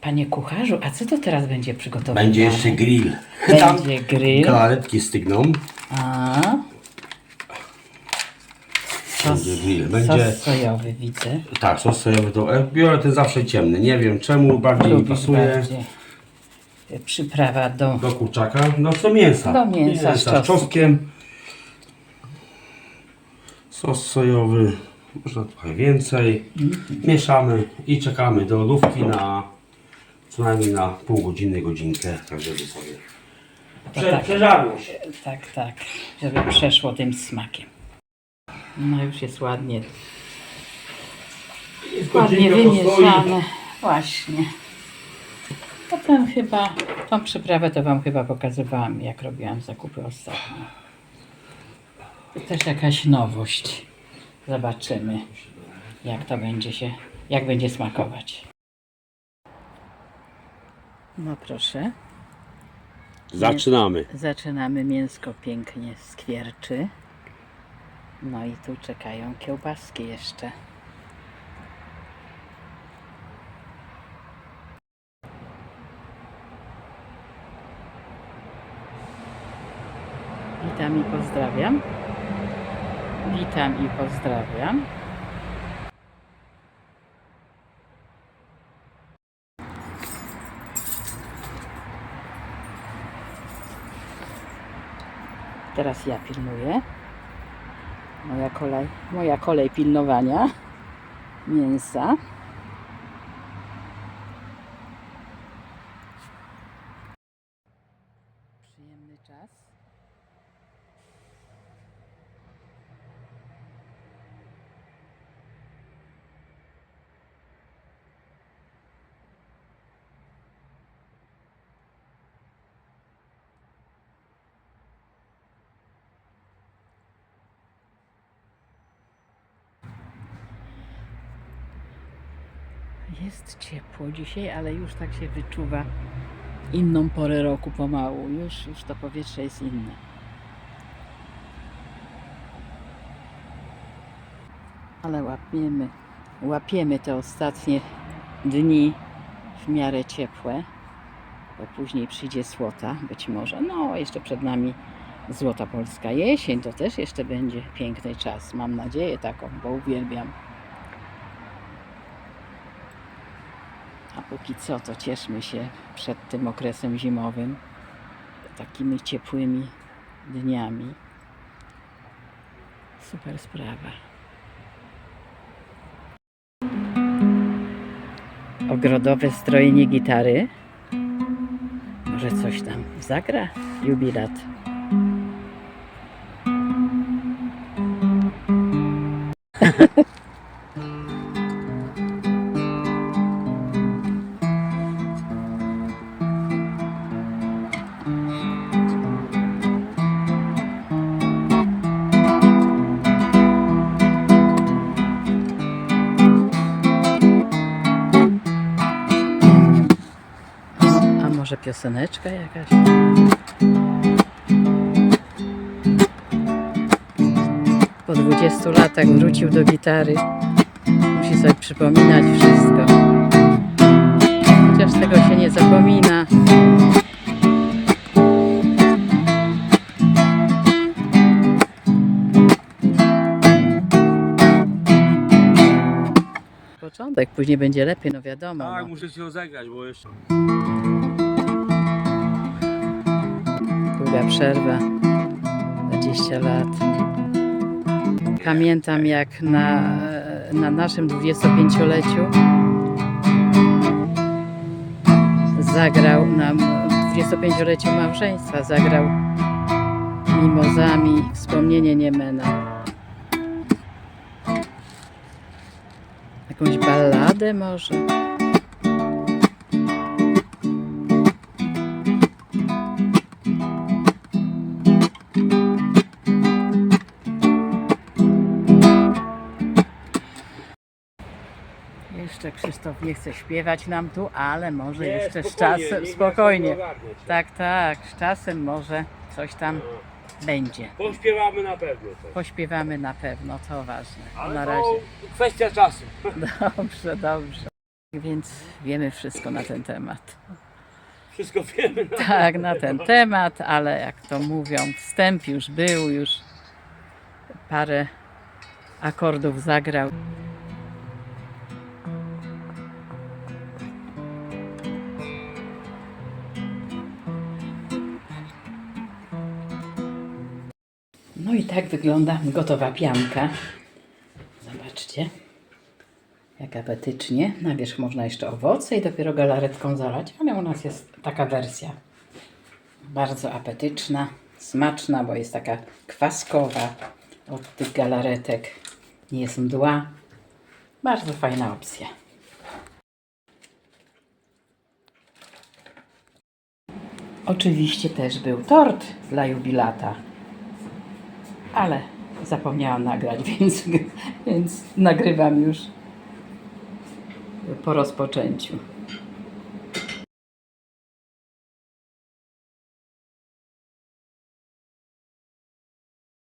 Panie kucharzu, a co to teraz będzie przygotowane? Będzie jeszcze grill. Będzie grill. Galaretki stygną. A. Sos, Będzie grill. Będzie- sos sojowy widzę. Tak, sos sojowy to e, biorę ten zawsze ciemny. Nie wiem czemu, bardziej mi pasuje bardziej. Przyprawa do... do kurczaka. No do mięsa. Do mięsa z z czosnkiem. czosnkiem. Sos sojowy. Można trochę więcej. Mhm. Mieszamy i czekamy do lodówki na co najmniej na pół godziny, godzinkę. Tak żeby sobie prze, tak. przeżarło się. Tak, tak, żeby przeszło tym smakiem. No już jest ładnie, Jest ładnie wymieszane. Właśnie. Potem chyba, tą przyprawę to Wam chyba pokazywałam, jak robiłam zakupy ostatnio. To też jakaś nowość. Zobaczymy, jak to będzie się, jak będzie smakować. No proszę. Zaczynamy. Zaczynamy mięsko pięknie skwierczy. No i tu czekają kiełbaski jeszcze. Witam i pozdrawiam. Witam i pozdrawiam. Teraz ja pilnuję. Moja kolej, moja kolej pilnowania mięsa. Przyjemny czas. Jest ciepło dzisiaj, ale już tak się wyczuwa inną porę roku pomału. Już, już to powietrze jest inne. Ale łapiemy, łapiemy te ostatnie dni w miarę ciepłe, bo później przyjdzie słota, być może. No, jeszcze przed nami złota polska jesień, to też jeszcze będzie piękny czas. Mam nadzieję taką, bo uwielbiam. Póki co, to cieszmy się przed tym okresem zimowym takimi ciepłymi dniami. Super sprawa. Ogrodowe strojenie gitary. Może coś tam zagra? Jubilat. może pioseneczka jakaś? Po 20 latach wrócił do gitary. Musi sobie przypominać wszystko. Chociaż tego się nie zapomina. Początek, później będzie lepiej, no wiadomo. Tak, no. muszę się rozegrać, bo jeszcze. Długa przerwa, 20 lat. Pamiętam jak na, na naszym 25-leciu zagrał nam w 25-leciu małżeństwa zagrał mimozami wspomnienie Niemena. Jakąś balladę może? Krzysztof nie chce śpiewać nam tu, ale może jeszcze z czasem, spokojnie. Tak, tak, z czasem może coś tam będzie. Pośpiewamy na pewno coś. Pośpiewamy na pewno, to ważne. Ale Na to razie. kwestia czasu. Dobrze, dobrze. Więc wiemy wszystko na ten temat. Wszystko wiemy. No. Tak, na ten temat, ale jak to mówią, wstęp już był, już parę akordów zagrał. No i tak wygląda gotowa pianka. Zobaczcie, jak apetycznie. Na wierzch można jeszcze owoce i dopiero galaretką zalać, ale u nas jest taka wersja. Bardzo apetyczna, smaczna, bo jest taka kwaskowa od tych galaretek. Nie jest mdła. Bardzo fajna opcja. Oczywiście też był tort dla jubilata, ale zapomniałam nagrać, więc, więc nagrywam już po rozpoczęciu.